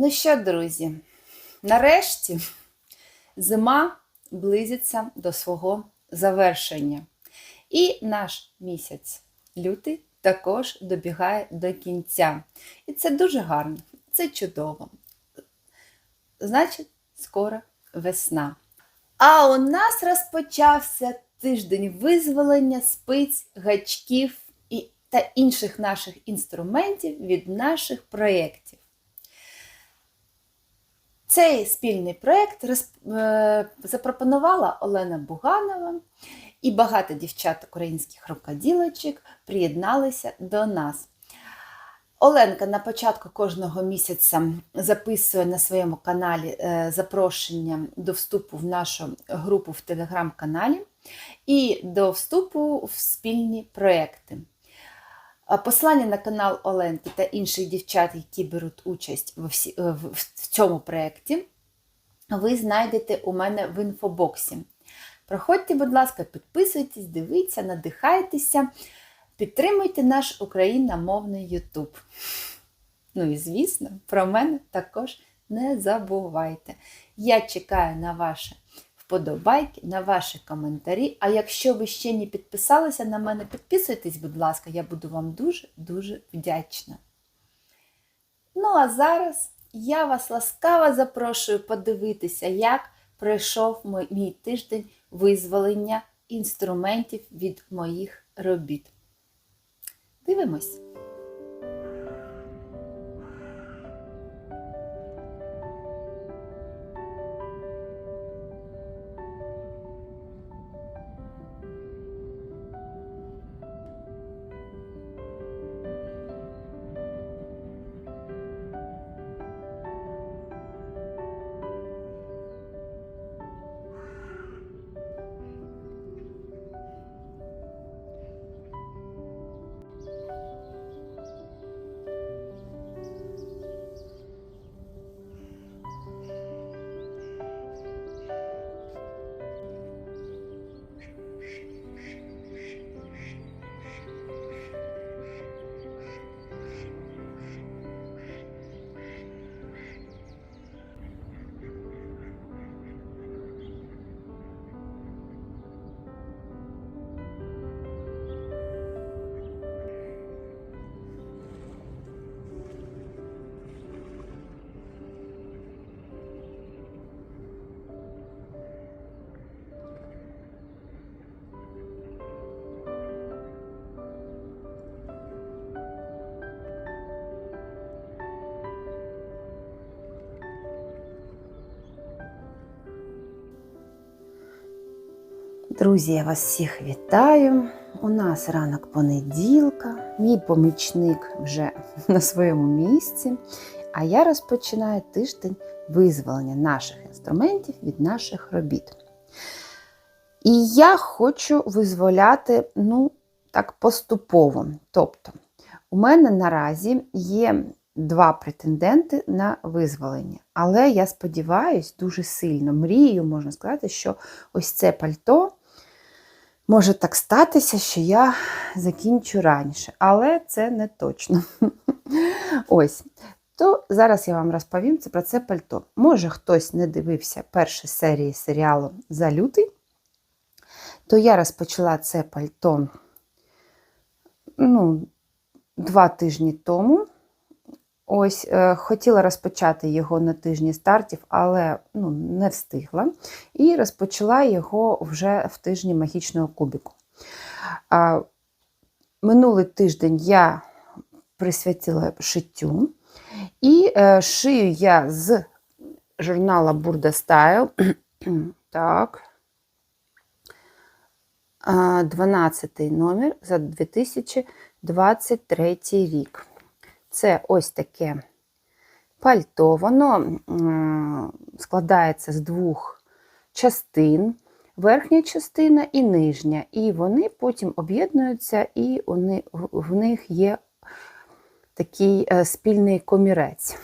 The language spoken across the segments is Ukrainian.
Ну що, друзі, нарешті зима близиться до свого завершення. І наш місяць лютий також добігає до кінця. І це дуже гарно, це чудово. Значить, скоро весна. А у нас розпочався тиждень визволення спиць, гачків та інших наших інструментів від наших проєктів. Цей спільний проєкт е, запропонувала Олена Буганова, і багато дівчат українських рукоділочок приєдналися до нас. Оленка на початку кожного місяця записує на своєму каналі е, запрошення до вступу в нашу групу в телеграм-каналі і до вступу в спільні проекти. А Посилання на канал Оленки та інших дівчат, які беруть участь в, всі, е, в, в цьому проєкті, ви знайдете у мене в інфобоксі. Проходьте, будь ласка, підписуйтесь, дивіться, надихайтеся, підтримуйте наш україномовний YouTube. Ну і звісно, про мене також не забувайте. Я чекаю на ваші вподобайки, на ваші коментарі. А якщо ви ще не підписалися на мене, підписуйтесь, будь ласка, я буду вам дуже-дуже вдячна. Ну, а зараз я вас ласкаво запрошую подивитися, як пройшов мій, тиждень визволення інструментів від моїх робіт. Дивимось. Друзі, я вас всіх вітаю. У нас ранок понеділка, мій помічник вже на своєму місці, а я розпочинаю тиждень визволення наших інструментів від наших робіт. І я хочу визволяти, ну, так, поступово. Тобто, у мене наразі є два претенденти на визволення. Але я сподіваюся, дуже сильно мрію, можна сказати, що ось це пальто може так статися, що я закінчу раніше. Але це не точно. Ось. То зараз я вам розповім це про це пальто. Може, хтось не дивився перші серії серіалу За лютий, то я розпочала це пальто ну, два тижні тому. Ось, е, хотіла розпочати його на тижні стартів, але ну, не встигла. І розпочала його вже в тижні магічного кубіку. А, минулий тиждень я присвятила шиттю. І е, шию я з журнала Burda Style Так. 12 номер за 2023 рік. Це ось таке пальто. Воно складається з двох частин. Верхня частина і нижня. І вони потім об'єднуються, і в них є такий е, спільний комірець.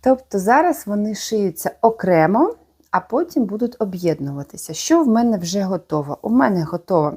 Тобто зараз вони шиються окремо, а потім будуть об'єднуватися. Що в мене вже готово? У мене готова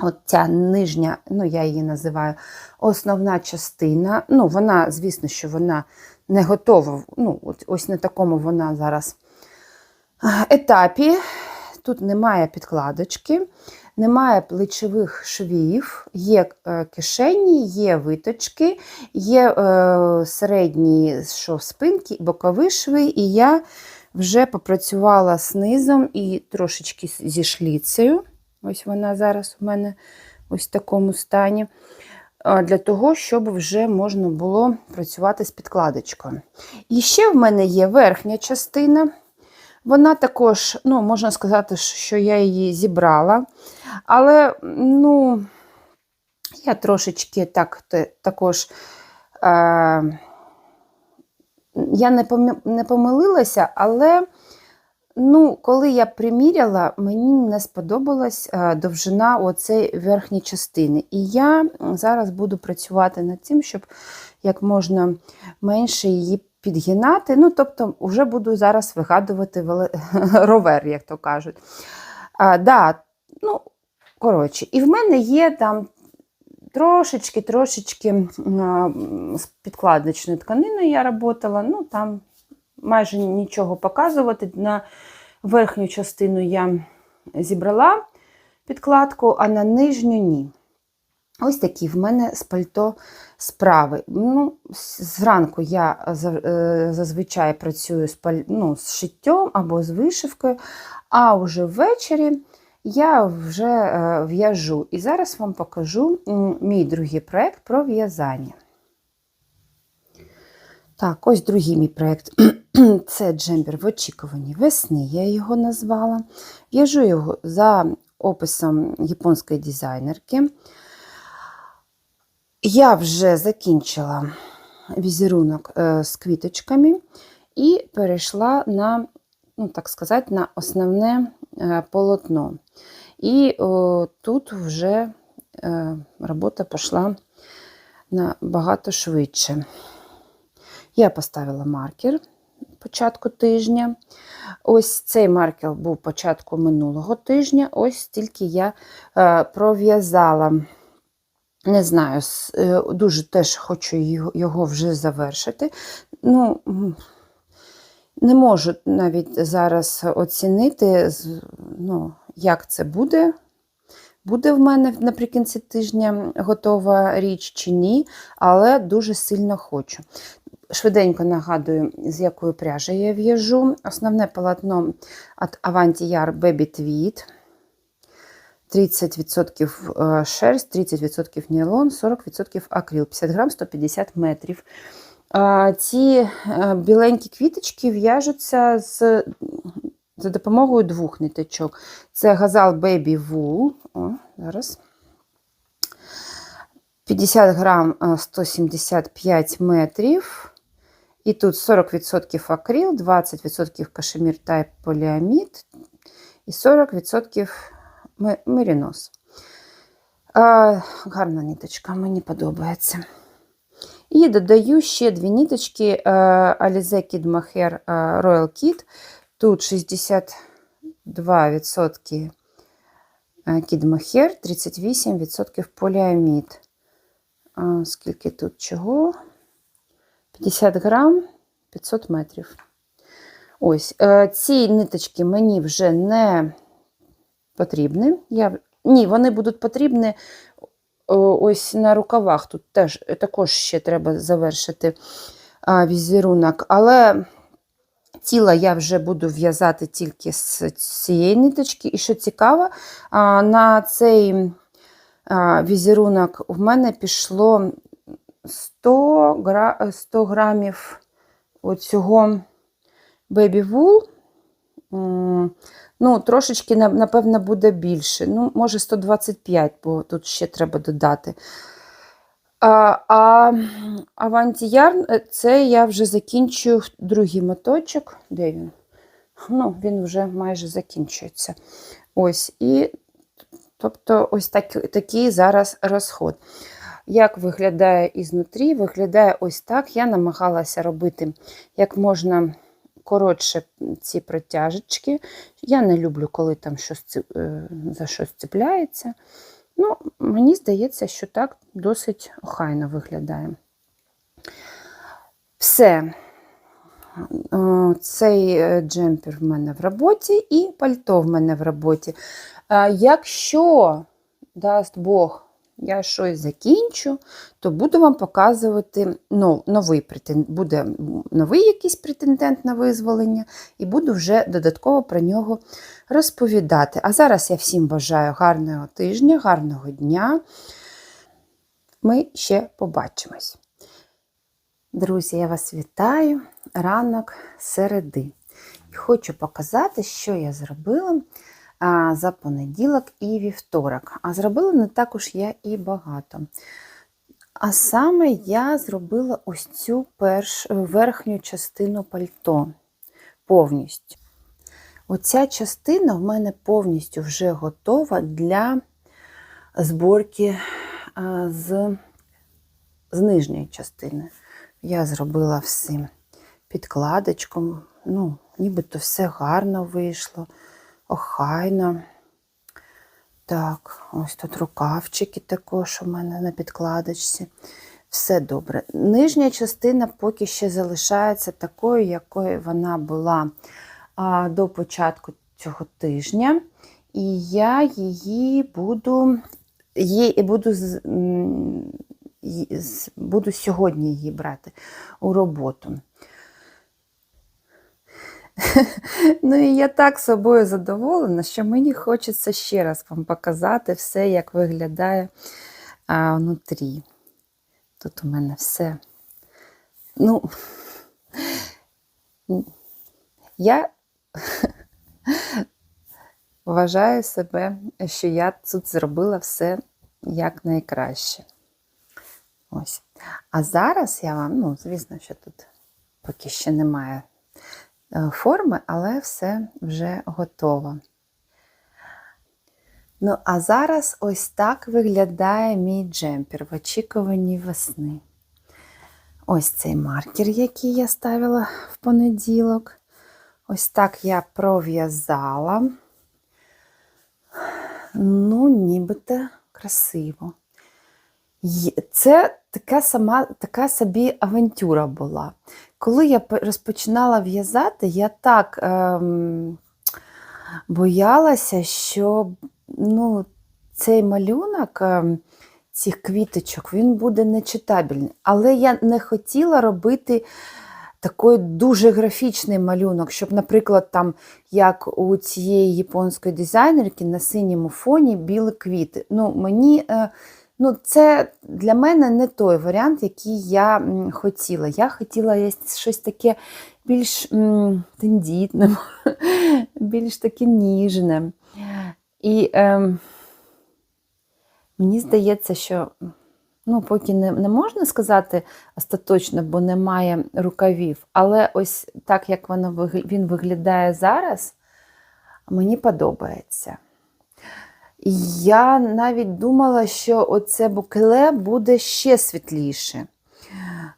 от ця нижня, ну я її називаю основна частина. Ну, вона, звісно, що вона не готова. Ну, от, ось на такому вона зараз етапі. Тут немає підкладочки, немає плечових швів, є е, кишені, є виточки, є е, середні що спинки, бокові шви, і я вже попрацювала з низом і трошечки зі шліцею. Ось вона зараз у мене ось в такому стані. Для того, щоб вже можна було працювати з підкладочкою. І ще в мене є верхня частина. Вона також, ну, можна сказати, що я її зібрала. Але, ну, я трошечки так також. Е, я не помилилася, але ну, коли я приміряла, мені не сподобалась е, довжина оцеї верхньої частини. І я зараз буду працювати над тим, щоб як можна менше її підгинати. Ну, тобто, вже буду зараз вигадувати ровер, як то кажуть. А, да, ну, коротше, і в мене є там трошечки, трошечки з підкладочною тканиною я працювала, ну там майже нічого показувати. На верхню частину я зібрала підкладку, а на нижню ні. Ось такі в мене з пальто справи. Ну, зранку я е, зазвичай працюю з, паль... ну, з шиттям або з вишивкою, а вже ввечері я вже е, в'яжу. І зараз вам покажу мій другий проєкт про в'язання. Так, ось другий мій проєкт. Це джембер в очікуванні весни, я його назвала. В'яжу його за описом японської дизайнерки. Я вже закінчила візерунок е, з квіточками і перейшла на, ну так сказати, на основне е, полотно. І о, тут вже е, робота пішла набагато швидше. Я поставила маркер початку тижня. Ось цей маркер був початку минулого тижня. Ось тільки я е, пров'язала. Не знаю, е, дуже теж хочу його вже завершити. Ну, не можу навіть зараз оцінити, ну, як це буде. Буде в мене наприкінці тижня готова річ чи ні, але дуже сильно хочу. Швиденько нагадую, з якої пряжі я в'яжу. Основне полотно від Avanti Yar Baby Tweed. 30% шерсть, 30% нейлон, 40% акрил, 50 грам, 150 метрів. Ці е, біленькі квіточки в'яжуться з, за допомогою двох ниточок. Це Газал Baby Wool. О, зараз. 50 грам е, 175 метрів. І тут 40% акрил, 20% кашемір тайп поліамід і 40% мерінос. Гарна ниточка, мені подобається. І додаю ще дві ниточки е, Alize Kid Mohair е, Royal Kit. Тут 62% Kid Mohair, 38% поліамід. Скільки тут чого? 50 грам 500 метрів. Ось, е, ці ниточки мені вже не потрібні. Я... Ні, вони будуть потрібні ось на рукавах. Тут теж також ще треба завершити візерунок. Але тіло я вже буду в'язати тільки з цієї ниточки. І що цікаво, на цей візерунок в мене пішло 100, гра... 100 грамів оцього Baby Wool ну, трошечки, напевно, буде більше. Ну, може, 125, бо тут ще треба додати. А, а авантіярн е, це я вже закінчую другий моточок. Де він? Ну, він вже майже закінчується. Ось. І тобто, ось так, такий зараз розход. Як виглядає ізнутрі? Виглядає ось так. Я намагалася робити як можна коротше ці протяжечки. Я не люблю, коли там щось е, за щось цепляється. Ну, мені здається, що так досить охайно виглядає. Все. Е, Цей е, джемпер в мене в роботі і пальто в мене в роботі. Якщо, дасть Бог, я щось закінчу, то буду вам показувати ну, новий претен- буде новий якийсь претендент на визволення, і буду вже додатково про нього розповідати. А зараз я всім бажаю гарного тижня, гарного дня. Ми ще побачимось. Друзі, я вас вітаю. Ранок середи. І хочу показати, що я зробила за понеділок і вівторок. А зробила не також я і багато. А саме я зробила ось цю перш, верхню частину пальто повністю. Оця частина в мене повністю вже готова для зборки з, з нижньої частини. Я зробила все підкладочком. Ну, нібито все гарно вийшло, охайно. Так, ось тут рукавчики також у мене на підкладочці. Все добре. Нижня частина поки ще залишається такою, якою вона була а, до початку цього тижня. І я її буду, її буду, буду сьогодні її брати у роботу. Ну і я так собою задоволена, що мені хочеться ще раз вам показати все, як виглядає а, внутрі. Тут у мене все. Ну, я вважаю себе, що я тут зробила все як найкраще. Ось. А зараз я вам, ну, звісно, що тут поки ще немає форми, але все вже готово. Ну, а зараз ось так виглядає мій джемпер в очікуванні весни. Ось цей маркер, який я ставила в понеділок. Ось так я пров'язала. Ну, нібито красиво. Це така сама, така собі авантюра була. Коли я розпочинала в'язати, я так ем, боялася, що ну, цей малюнок ем, цих квіточок він буде нечитабельний. Але я не хотіла робити такий дуже графічний малюнок, щоб, наприклад, там, як у цієї японської дизайнерки на синьому фоні білі квіти. Ну, мені, е, ну, це для мене не той варіант, який я хотіла. Я хотіла щось таке більш тендітне, більш таке ніжне. І ем, мені здається, що ну, поки не, не можна сказати остаточно, бо немає рукавів, але ось так, як воно, він виглядає зараз, мені подобається. Я навіть думала, що оце букеле буде ще світліше.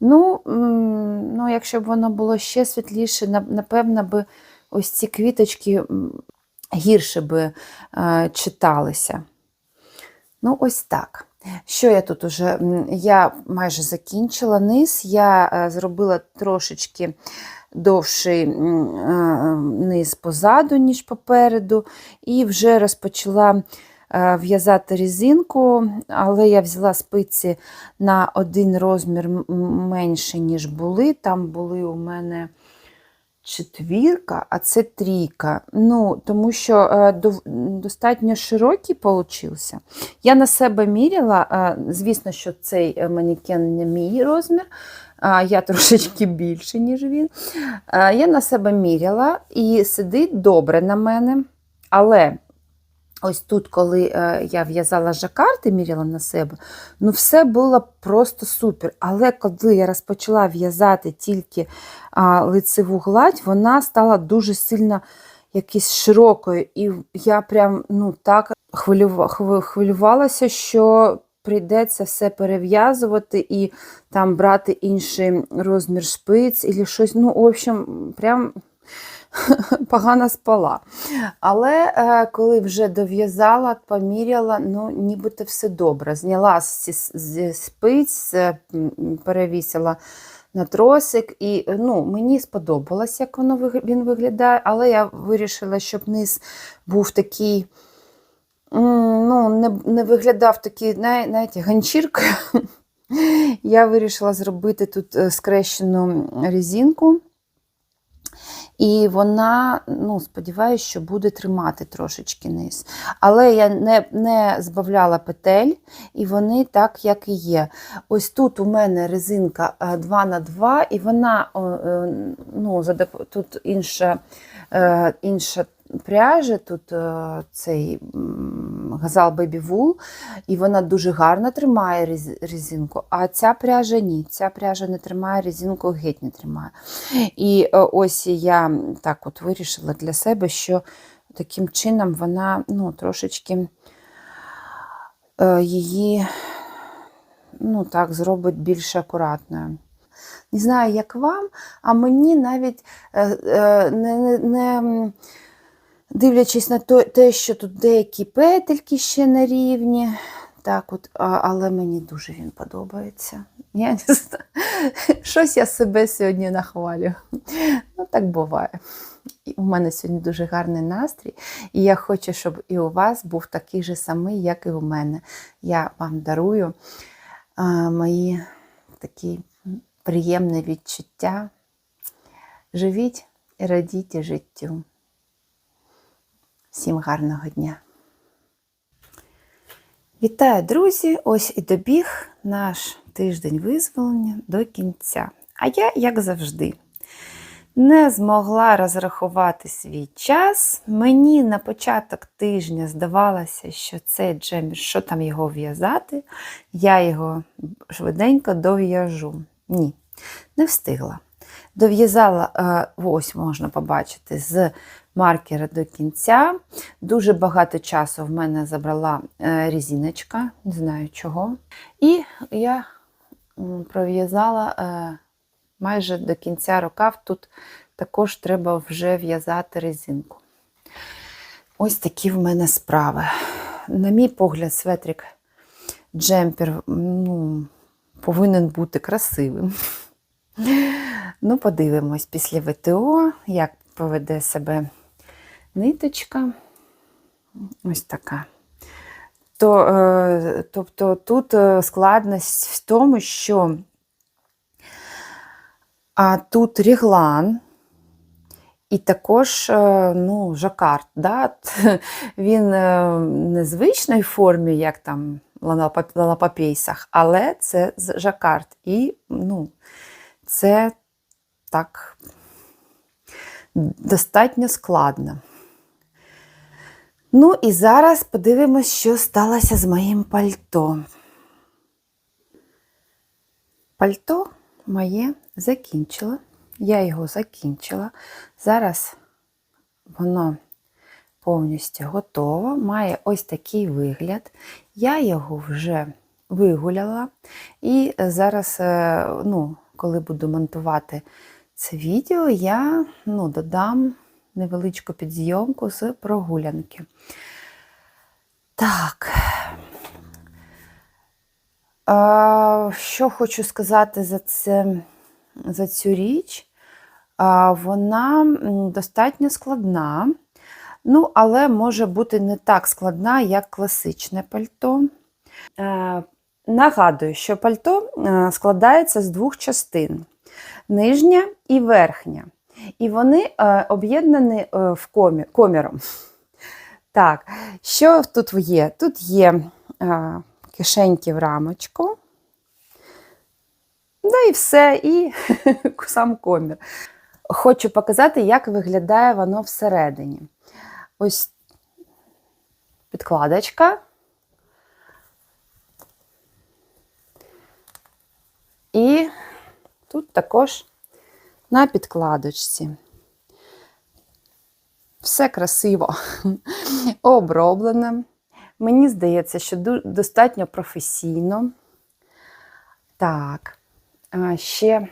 Ну, ну, якщо б воно було ще світліше, напевно, би ось ці квіточки гірше би е, читалися. Ну, ось так. Що я тут уже? Я майже закінчила низ, я е, зробила трошечки довший е, низ позаду, ніж попереду, і вже розпочала е, в'язати резинку, але я взяла спиці на один розмір менше, ніж були. Там були у мене четвірка, а це трійка. Ну, тому що е, достатньо широкий получився. Я на себе міряла, е, звісно, що цей е, манікен не мій розмір. Я трошечки більше, ніж він. Я на себе міряла і сидить добре на мене. Але ось тут, коли е, я в'язала жакарди, міряла на себе, ну все було просто супер. Але коли я розпочала в'язати тільки лицеву гладь, вона стала дуже сильно якісь широкою. І я прям ну, так хвилювалася, що прийдеться все перев'язувати і там брати інший розмір шпиць, і щось. Ну, в общем, прям погано спала. Але е, коли вже дов'язала, поміряла, ну, нібито все добре. Зняла зі спиць, е, перевісила на тросик, і ну, мені сподобалось, як воно він виглядає, але я вирішила, щоб низ був такий. Ну, не, не виглядав такий, знаєте, ганчіркою. Я вирішила зробити тут е, скрещену резинку. І вона, ну, сподіваюся, що буде тримати трошечки низ. Але я не, не збавляла петель, і вони так, як і є. Ось тут у мене резинка 2 на 2 і вона е, ну, тут інша, е, інша пряжа, тут е, цей газал Baby Wool, і вона дуже гарно тримає рез- резинку, а ця пряжа ні. Ця пряжа не тримає резинку, геть не тримає. І е, ось я так от вирішила для себе, що таким чином вона ну, трошечки е, її ну, так, зробить більш акуратною. Не знаю, як вам, а мені навіть не, не, не дивлячись на те, що тут деякі петельки ще на рівні, так от, але мені дуже він подобається. Я не знаю. Щось я себе сьогодні нахвалю. Ну, так буває. І у мене сьогодні дуже гарний настрій, і я хочу, щоб і у вас був такий же самий, як і у мене. Я вам дарую а, мої такі приємні відчуття. Живіть і радійте життю. Всім гарного дня! Вітаю, друзі! Ось і добіг наш тиждень визволення до кінця. А я, як завжди, не змогла розрахувати свій час. Мені на початок тижня здавалося, що цей джемір, що там його в'язати, я його швиденько дов'яжу. Ні, не встигла. Дов'язала, е, ось можна побачити, з маркера до кінця. Дуже багато часу в мене забрала е, резиночка, не знаю чого. І я пров'язала е, майже до кінця рукав. Тут також треба вже в'язати резинку. Ось такі в мене справи. На мій погляд, светрик джемпер ну, повинен бути красивим. Ну, подивимось після ВТО, як поведе себе ниточка. Ось така. То, е, тобто тут е, складність в тому, що а тут ріглан, і також е, ну, жакард. Да? Він не в звичній формі, як там на лапапейсах, але це жакард. І ну, це так достатньо складно. Ну і зараз подивимось, що сталося з моїм пальто. Пальто моє закінчила. Я його закінчила. Зараз воно повністю готово, має ось такий вигляд. Я його вже вигуляла. І зараз, е, ну, коли буду монтувати це відео, я ну, додам невеличку підзйомку з прогулянки. Так. А, що хочу сказати за, це, за цю річ? А, вона достатньо складна, ну, але може бути не так складна, як класичне пальто. Нагадую, що пальто е, складається з двох частин: нижня і верхня. І вони е, об'єднані е, в комі, коміром. Так, що тут є? Тут є кишеньки в рамочку. Да і все, і сам комір. Хочу показати, як виглядає воно всередині. Ось підкладочка. І тут також на підкладочці. Все красиво оброблене. Мені здається, що достатньо професійно. Так, ще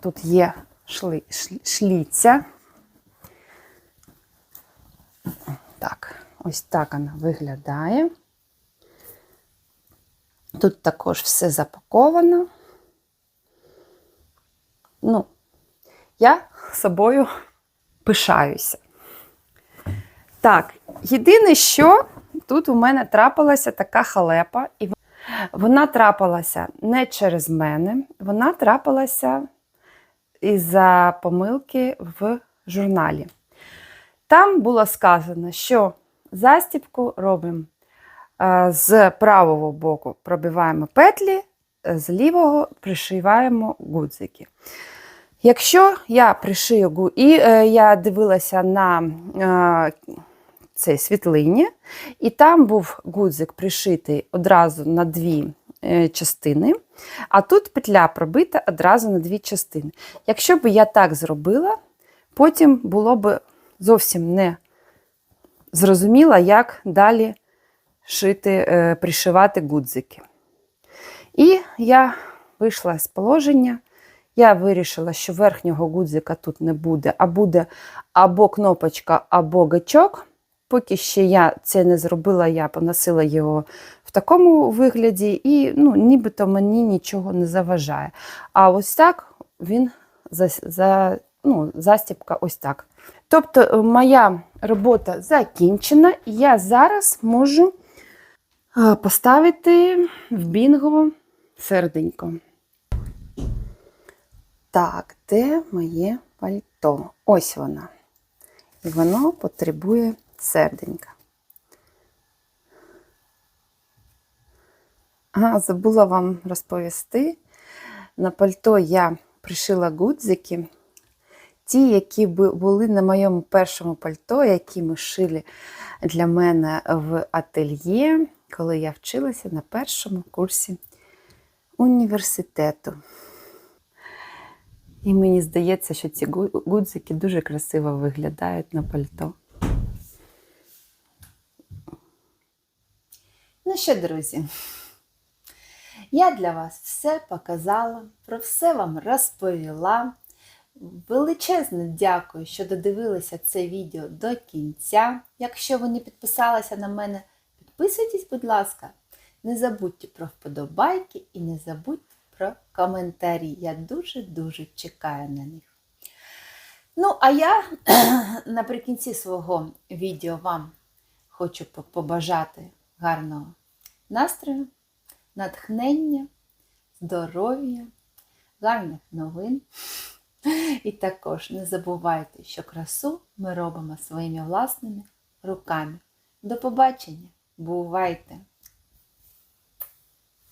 тут є шли, шлі- шліця. Так, ось так вона виглядає. Тут також все запаковано. Ну, я собою пишаюся. Так, єдине, що тут у мене трапилася така халепа, і вона трапилася не через мене, вона трапилася із-за помилки в журналі. Там було сказано, що застібку робимо е, з правого боку пробиваємо петлі, з лівого пришиваємо гудзики. Якщо я пришию і е, я дивилася на е, цій світлині, і там був гудзик пришитий одразу на дві е, частини, а тут петля пробита одразу на дві частини. Якщо б я так зробила, потім було б зовсім не зрозуміло, як далі шити, е, пришивати гудзики. І я вийшла з положення. Я вирішила, що верхнього гудзика тут не буде, а буде або кнопочка, або гачок. Поки ще я це не зробила, я поносила його в такому вигляді, і ну, нібито мені нічого не заважає. А ось так він за, за, ну, застібка ось так. Тобто е, моя робота закінчена, і я зараз можу е, поставити в бінго серденько. Так, де моє пальто? Ось воно. І воно потребує серденька. А, забула вам розповісти. На пальто я пришила гудзики. Ті, які бу- були на моєму першому пальто, які ми шили для мене в ательє, коли я вчилася на першому курсі університету. І мені здається, що ці гу- гудзики дуже красиво виглядають на пальто. Ну що, друзі, я для вас все показала, про все вам розповіла. Величезне дякую, що додивилися це відео до кінця. Якщо ви не підписалися на мене, підписуйтесь, будь ласка. Не забудьте про вподобайки і не забудьте про коментарі. Я дуже-дуже чекаю на них. Ну, а я наприкінці свого відео вам хочу побажати гарного настрою, натхнення, здоров'я, гарних новин. І також не забувайте, що красу ми робимо своїми власними руками. До побачення! Бувайте!